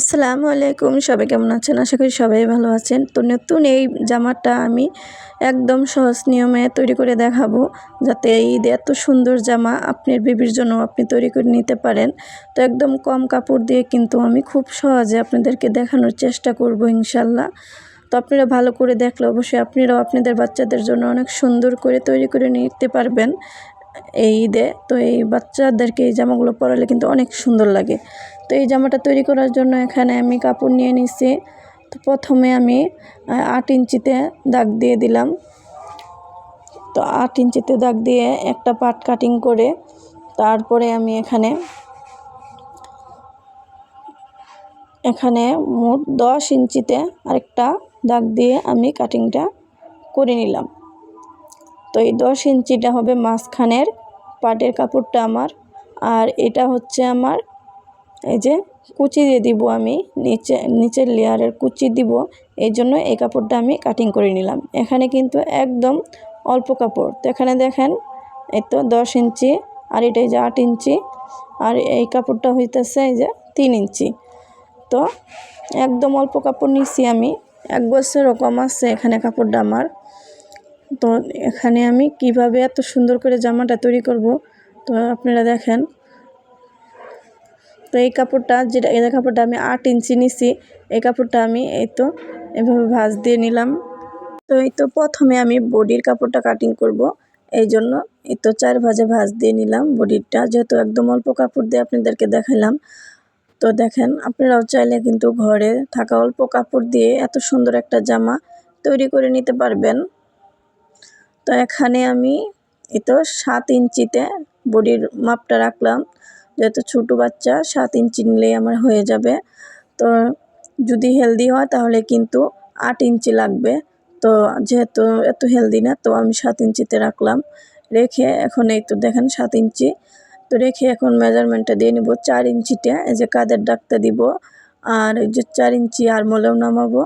আসসালামু আলাইকুম, সবাই কেমন আছেন? আশা করি সবাই ভালো আছেন। তো নতুন এই জামাটা আমি একদম সহজ নিয়মে তৈরি করে দেখাবো, যাতে ঈদ এত সুন্দর জামা আপনার বেবির জন্য আপনি তৈরি করে নিতে পারেন। তো একদম কম কাপড় দিয়ে কিন্তু আমি খুব সহজে আপনাদেরকে দেখানোর চেষ্টা করব ইনশাল্লাহ। তো আপনারা ভালো করে দেখলে অবশ্যই আপনারাও আপনাদের বাচ্চাদের জন্য অনেক সুন্দর করে তৈরি করে নিতে পারবেন। এই ঈদে। তো এই বাচ্চাদেরকে এই জামাগুলো পরালে কিন্তু অনেক সুন্দর লাগে। তো এই জামাটা তৈরি করার জন্য এখানে আমি কাপড় নিয়ে নিচ্ছি তো প্রথমে আমি আট ইঞ্চিতে দাগ দিয়ে দিলাম। তো আট ইঞ্চিতে দাগ দিয়ে একটা পাট কাটিং করে তারপরে আমি এখানে এখানে মোট দশ ইঞ্চিতে আরেকটা দাগ দিয়ে আমি কাটিংটা করে নিলাম। তো এই দশ ইঞ্চিটা হবে মাঝখানের পাটের কাপড়টা আমার। আর এটা হচ্ছে আমার এই যে কুচি দিয়ে দিব আমি, নিচে, নিচের লেয়ারের কুচি দিব। এই জন্য এই কাপড়টা আমি কাটিং করে নিলাম। এখানে কিন্তু একদম অল্প কাপড়। তো এখানে দেখেন, এই তো দশ ইঞ্চি, আর এটাই যে আট ইঞ্চি, আর এই কাপড়টা হইতেছে এই যে তিন ইঞ্চি। তো একদম অল্প কাপড় নিচ্ছি আমি। এক বছরও কম আছে এখানে কাপড়টা আমার। তো এখানে আমি কীভাবে এত সুন্দর করে জামাটা তৈরি করব? তো আপনারা দেখেন। তো এই কাপড়টা যেটা, এই কাপড়টা আমি আট ইঞ্চি নিছি। এই কাপড়টা আমি এই তো এভাবে ভাঁজ দিয়ে নিলাম। তো এই তো প্রথমে আমি বডির কাপড়টা কাটিং করব। এই জন্য এই তো চার ভাজে ভাঁজ দিয়ে নিলাম বডিরটা যেহেতু একদম অল্প কাপড় দিয়ে আপনাদেরকে দেখালাম। তো দেখেন, আপনারাও চাইলে কিন্তু ঘরে থাকা অল্প কাপড় দিয়ে এত সুন্দর একটা জামা তৈরি করে নিতে পারবেন। তো এখানে আমি এই তো সাত ইঞ্চিতে বডির মাপটা রাখলাম। যেহেতু ছোটো বাচ্চা, সাত ইঞ্চি নিলেই আমার হয়ে যাবে। তো যদি হেলদি হয় তাহলে কিন্তু আট ইঞ্চি লাগবে। তো যেহেতু এত হেলদি না, তো আমি সাত ইঞ্চিতে রাখলাম। রেখে এখন এই তো দেখেন সাত ইঞ্চি। তো রেখে এখন মেজারমেন্টটা দিয়ে নিব। চার ইঞ্চিটা এই যে কাদের ডাকতে দিব। আর এই যে চার ইঞ্চি আর মলেও নামাবো।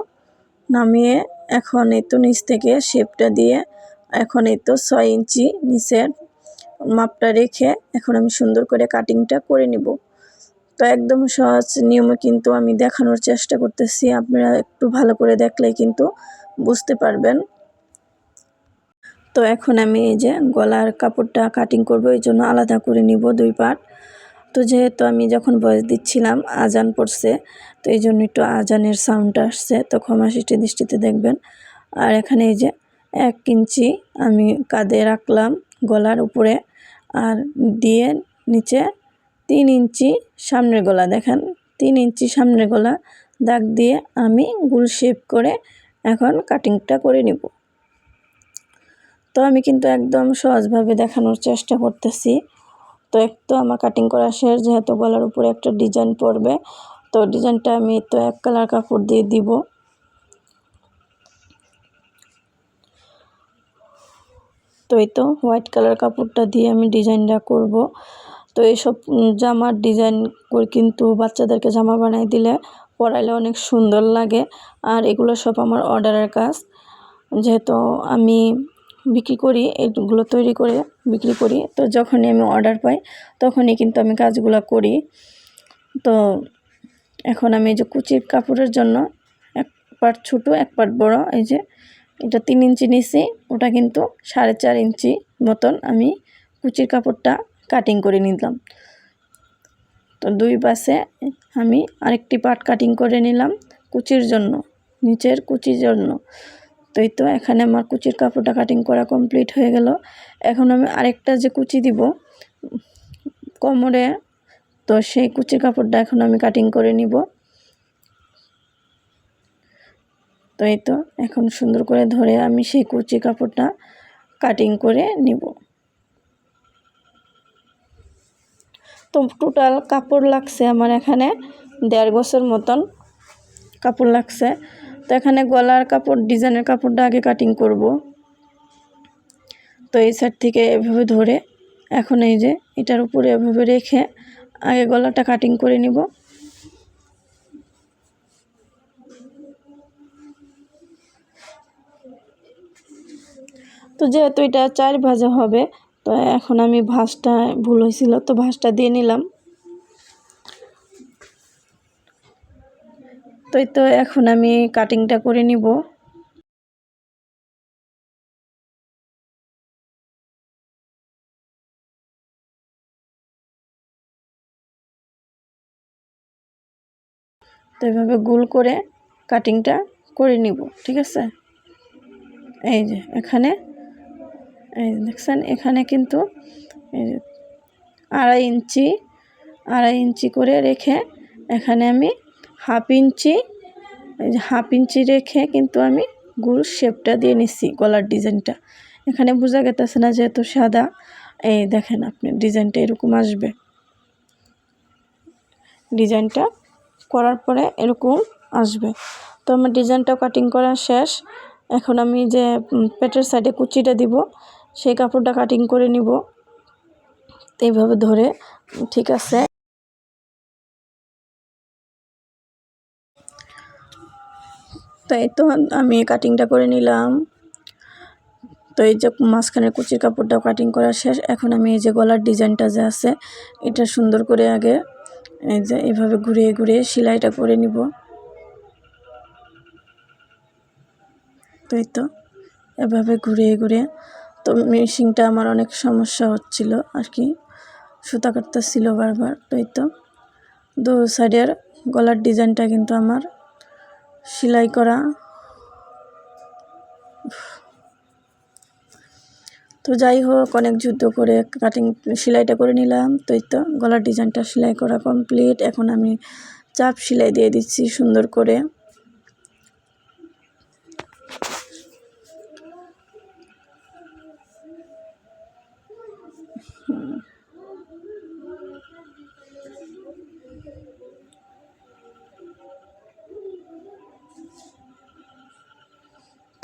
নামিয়ে এখন এই তো নিচ থেকে শেপটা দিয়ে এখন এই তো ছয় ইঞ্চি নিচের মাপটা রেখে এখন আমি সুন্দর করে কাটিংটা করে নিব। তো একদম সহজ নিয়মে কিন্তু আমি দেখানোর চেষ্টা করতেছি, আপনারা একটু ভালো করে দেখলেই কিন্তু বুঝতে পারবেন। তো এখন আমি এই যে গলার কাপড়টা কাটিং করব, এই জন্য আলাদা করে নিব দুই পার্ট তো যেহেতু আমি যখন বয়স দিচ্ছিলাম, আজান পড়ছে, তো এই জন্য একটু আজানের সাউন্ডটা আসছে, তো ক্ষমা সৃষ্টি দৃষ্টিতে দেখবেন। আর এখানে এই যে এক ইঞ্চি আমি কাঁধে রাখলাম গলার উপরে আর দিয়ে নিচে তিন ইঞ্চি সামনের গলা। দেখেন, তিন ইঞ্চি সামনের গলা, দাগ দিয়ে আমি গুল শেপ করে এখন কাটিংটা করে নিব। তো আমি কিন্তু একদম সহজভাবে দেখানোর চেষ্টা করতেছি। তো এক, তো আমার কাটিং করা শেষ, যেহেতু গলার উপরে একটা ডিজাইন পড়বে, তো ডিজাইনটা আমি তো এক কালার কাপড় দিয়ে দিব। তো এই তো হোয়াইট কালার কাপড়টা দিয়ে আমি ডিজাইনটা করব। তো এইসব জামার ডিজাইন করে কিন্তু বাচ্চাদেরকে জামা বানাই দিলে পরাইলে অনেক সুন্দর লাগে। আর এগুলো সব আমার অর্ডারের কাজ। যেহেতু আমি বিক্রি করি, এগুলো তৈরি করে বিক্রি করি, তো যখনই আমি অর্ডার পাই তখনই কিন্তু আমি কাজগুলো করি। তো এখন আমি এই যে কুচির কাপড়ের জন্য এক পার্ট ছোটো, এক পার্ট বড়, এই যে এটা তিন ইঞ্চি নিছি, ওটা কিন্তু সাড়ে চার ইঞ্চি মতন আমি কুচির কাপড়টা কাটিং করে নিলাম। তো দুই পাশে আমি আরেকটি পাট কাটিং করে নিলাম কুচির জন্য, নিচের কুচির জন্য। তো এই তো এখানে আমার কুচির কাপড়টা কাটিং করা কমপ্লিট হয়ে গেল। এখন আমি আরেকটা যে কুচি দিব কোমরে, তো সেই কুচির কাপড়টা এখন আমি কাটিং করে নিব তো এই তো, এখন সুন্দর করে ধরে আমি সেই কুচি কাপড়টা কাটিং করে নিব। তো টোটাল কাপড় লাগছে আমার এখানে দেড় বছর মতন কাপড় লাগছে। তো এখানে গলার কাপড় ডিজাইনের কাপড়টা আগে কাটিং করব। তো এই সাইড থেকে এভাবে ধরে, এখন এই যে এটার উপরে এভাবে রেখে আগে গলাটা কাটিং করে নিব। তো যেহেতু এটা চার ভাজা হবে, তো এখন আমি ভাঁজটা ভুল হয়েছিল, তো ভাঁজটা দিয়ে নিলাম। তো তো এখন আমি কাটিংটা করে নিব। তো এভাবে গোল করে কাটিংটা করে নিব, ঠিক আছে? এই যে, এখানে দেখছেন, এখানে কিন্তু আড়াই ইঞ্চি আড়াই ইঞ্চি করে রেখে এখানে আমি হাফ ইঞ্চি হাফ ইঞ্চি রেখে কিন্তু আমি গোল শেপটা দিয়ে নিচ্ছি গলার ডিজাইনটা। এখানে বোঝা গেতেছে না যেহেতু সাদা, এই দেখেন আপনি ডিজাইনটা এরকম আসবে। ডিজাইনটা করার পরে এরকম আসবে। তো আমার ডিজাইনটা কাটিং করা শেষ। এখন আমি যে পেটের সাইডে কুচিটা দিব সেই কাপড়টা কাটিং করে নিব। এইভাবে ধরে, ঠিক আছে? তাই তো আমি কাটিংটা করে নিলাম। তো এই যে মাঝখানের কুচির কাপড়টাও কাটিং করা শেষ। এখন আমি এই যে গলার ডিজাইনটা যে আছে, এটা সুন্দর করে আগে এই যে এভাবে ঘুরিয়ে ঘুরিয়ে সেলাইটা করে নিব। তো এই তো, এভাবে ঘুরিয়ে ঘুরিয়ে তো মেশিনটা আমার অনেক সমস্যা হচ্ছিল আর কি। সুতা কাটতেছিল বারবার তো। এই তো দু সাইডের গলার ডিজাইনটা কিন্তু আমার সেলাই করা। তো যাই হোক, অনেক যুদ্ধ করে কাটিং সেলাইটা করে নিলাম তো এই তো। গলার ডিজাইনটা সেলাই করা কমপ্লিট এখন আমি চাপ সেলাই দিয়ে দিচ্ছি সুন্দর করে।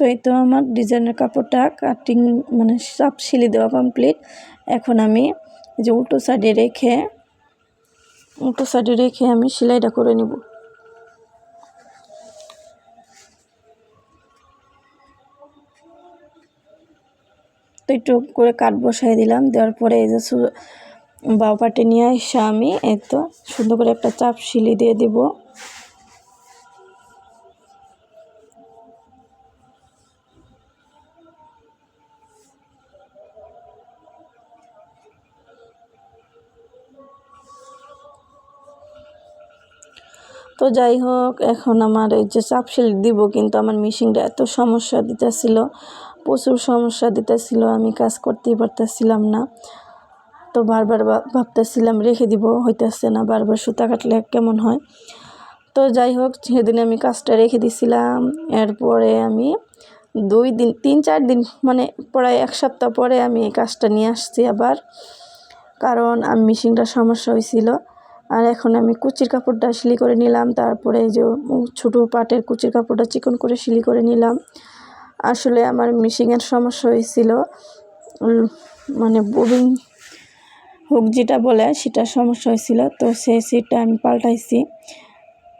তো এই তো আমার ডিজাইনের কাপড়টা কাটিং মানে সব সিলি দেওয়া কমপ্লিট এখন আমি যে উল্টো সাইডে রেখে, উল্টো সাইডে রেখে আমি সেলাইটা করে নিব। তো একটু করে কাট বসাই দিলাম, দেওয়ার পরে এই যে বাউ পাটে নিয়ে এসে আমি এই তো সুন্দর করে একটা চাপ সিলি দিয়ে দিব। তো যাই হোক, এখন আমার এই যে চাপশিল দিব, কিন্তু আমার মেশিনটা এত সমস্যা দিতেছিল, প্রচুর সমস্যা দিতেছিল, আমি কাজ করতেই পারতেছিলাম না। তো বারবার ভাবতেছিলাম রেখে দিব, হইতেছে না, বারবার সুতা কাটলে কেমন হয়? তো যাই হোক, সেদিন আমি কাজটা রেখে দিছিলাম, এরপরে আমি দুই দিন, তিন চার দিন মানে প্রায় এক সপ্তাহ পরে আমি এই কাজটা নিয়ে আসছি আবার, কারণ আমি মেশিনটার সমস্যা হয়েছিল আর এখন আমি কুচির কাপড়টা সিলি করে নিলাম। তারপরে এই যে ছোটো পাটের কুচির কাপড়টা চিকন করে সিলি করে নিলাম। আসলে আমার মিশিংয়ের সমস্যা হয়েছিল। মানে বোবিং হুক যেটা বলে সেটার সমস্যা হয়েছিল। তো সেই সিটটা আমি পাল্টাইছি।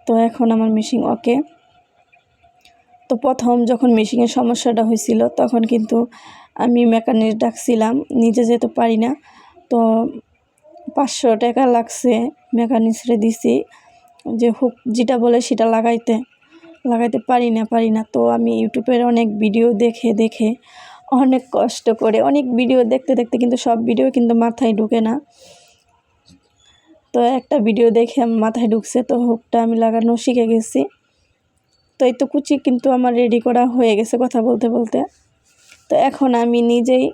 তো এখন আমার মিশিং ওকে তো প্রথম যখন মেশিনের সমস্যাটা হয়েছিল, তখন কিন্তু আমি মেকানিক ডাকছিলাম। নিজে যেতে পারি না। তো পাঁচশো টাকা লাগছে মেকানিক্সরে দিছি। যে হুক, যেটা বলে সেটা লাগাইতে লাগাইতে পারি না পারি না। তো আমি ইউটিউবের অনেক ভিডিও দেখে দেখে অনেক কষ্ট করে, অনেক ভিডিও দেখতে দেখতে কিন্তু সব ভিডিও কিন্তু মাথায় ঢুকে না। তো একটা ভিডিও দেখে মাথায় ঢুকছে, তো হুকটা আমি লাগানো শিখে গেছি। তো এই তো কুচি কিন্তু আমার রেডি করা হয়ে গেছে কথা বলতে বলতে। তো এখন আমি নিজেই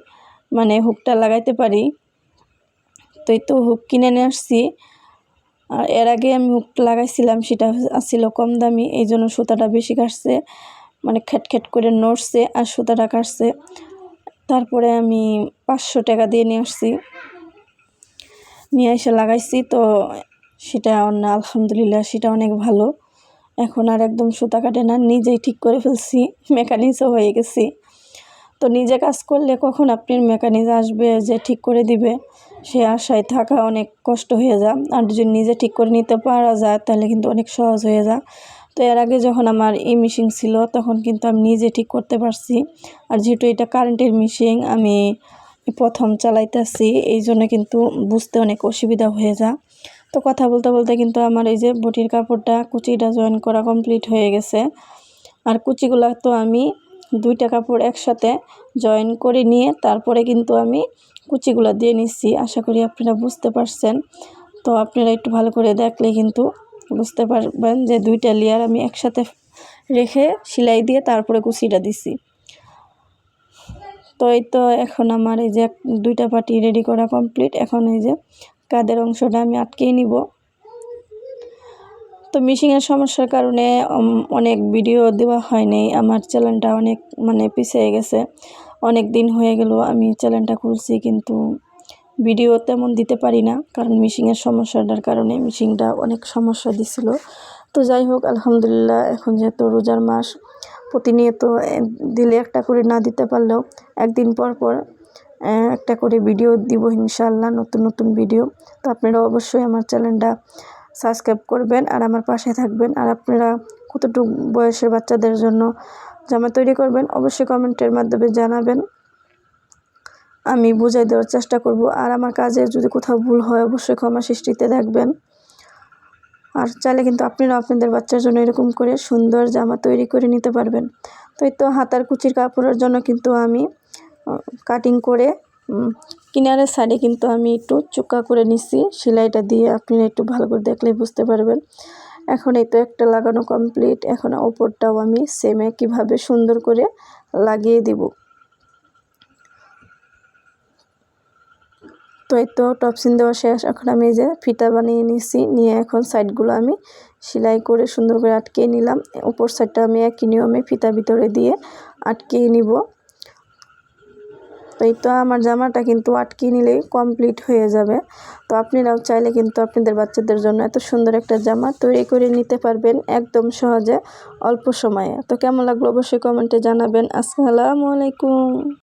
মানে হুকটা লাগাইতে পারি। তো এই তো হুক কিনে নিয়ে আসছি। আর এর আগে আমি হুক লাগাইছিলাম, সেটা ছিল কম দামি এই জন্য সুতাটা বেশি কাটছে মানে খ্যাট করে নড়ছে আর সুতাটা কাটছে। তারপরে আমি পাঁচশো টাকা দিয়ে নিয়ে আসছি। নিয়ে এসে লাগাইছি, তো সেটা আলহামদুলিল্লাহ সেটা অনেক ভালো। এখন আর একদম সুতা কাটে না, নিজেই ঠিক করে ফেলছি মেকানিক্সও হয়ে গেছি। তো নিজে কাজ করলে কখন আপনার মেকানিক আসবে যে ঠিক করে দিবে? সে আশায় থাকা অনেক কষ্ট হয়ে যায় আর যদি নিজে ঠিক করে নিতে পারা যায়, তাহলে কিন্তু অনেক সহজ হয়ে যায় তো এর আগে যখন আমার এই মিশিং ছিল, তখন কিন্তু আমি নিজে ঠিক করতে পারছি। আর যেহেতু এটা কারেন্টের মিশিং আমি প্রথম চালাইতেছি, এই জন্য কিন্তু বুঝতে অনেক অসুবিধা হয়ে যায় তো কথা বলতে বলতে কিন্তু আমার এই যে বটির কাপড়টা, কুচিটা জয়েন করা কমপ্লিট হয়ে গেছে। আর কুচিগুলো তো আমি দুইটা কাপড় একসাথে জয়েন করে নিয়ে, তারপরে কিন্তু আমি কুচিগুলো দিয়ে নিচ্ছি। আশা করি আপনারা বুঝতে পারছেন। তো আপনারা একটু ভালো করে দেখলে কিন্তু বুঝতে পারবেন যে দুইটা লেয়ার আমি একসাথে রেখে সেলাই দিয়ে তারপরে কুচিটা দিছি তো এই তো এখন আমার এই যে দুইটা পাটি রেডি করা কমপ্লিট এখন এই যে কাদের অংশটা আমি আটকেই নিব। তো মিশিংয়ের সমস্যার কারণে অনেক ভিডিও দেওয়া হয়নি আমার চ্যানেলটা অনেক মানে পিছিয়ে গেছে। অনেক দিন হয়ে গেল, আমি চ্যানেলটা খুলছি কিন্তু ভিডিও তেমন দিতে পারি না, কারণ মিশিংয়ের সমস্যাটার কারণে মিশিংটা অনেক সমস্যা দিছিল। তো যাই হোক, আলহামদুলিল্লাহ, এখন যেহেতু রোজার মাস, প্রতিনিয়ত দিলে একটা করে না দিতে পারলেও একদিন পর পর একটা করে ভিডিও দিব ইনশাল্লাহ নতুন নতুন ভিডিও তো আপনারা অবশ্যই আমার চ্যানেলটা সাবস্ক্রাইব করবেন আর আমার পাশে থাকবেন। আর আপনারা কতটুকু বয়সের বাচ্চাদের জন্য জামা তৈরি করবেন, অবশ্যই কমেন্টের মাধ্যমে জানাবেন। আমি বুঝাই দেওয়ার চেষ্টা করব। আর আমার কাজে যদি কোথাও ভুল হয়, অবশ্যই ক্ষমা সৃষ্টিতে দেখবেন আর চাইলে কিন্তু আপনারা আপনাদের বাচ্চার জন্য এরকম করে সুন্দর জামা তৈরি করে নিতে পারবেন। তো এই তো হাতার কুচির কাপড়ের জন্য কিন্তু আমি কাটিং করে কিনারের সাইডে কিন্তু আমি একটু চোকা করে নিচ্ছি সেলাইটা দিয়ে আপনারা একটু ভালো করে দেখলেই বুঝতে পারবেন। এখন এই তো একটা লাগানো কমপ্লিট এখন ওপরটাও আমি সেমে কীভাবে সুন্দর করে লাগিয়ে দিব। তো এই তো টপসিন দেওয়া শেষ, এখন আমি যে ফিতা বানিয়ে নিছি, নিয়ে এখন সাইডগুলো আমি সেলাই করে সুন্দর করে আটকে নিলাম। ওপর সাইডটা আমি একই নিয়মে ফিতা ভিতরে দিয়ে আটকে নিব। তো এই তো আমার জামাটা কিন্তু আটকিয়ে নিলেই কমপ্লিট হয়ে যাবে। তো আপনারাও চাইলে কিন্তু আপনাদের বাচ্চাদের জন্য এত সুন্দর একটা জামা তৈরি করে নিতে পারবেন একদম সহজে, অল্প সময়ে। তো কেমন লাগল অবশ্যই কমেন্টে জানাবেন। আসসালামু আলাইকুম।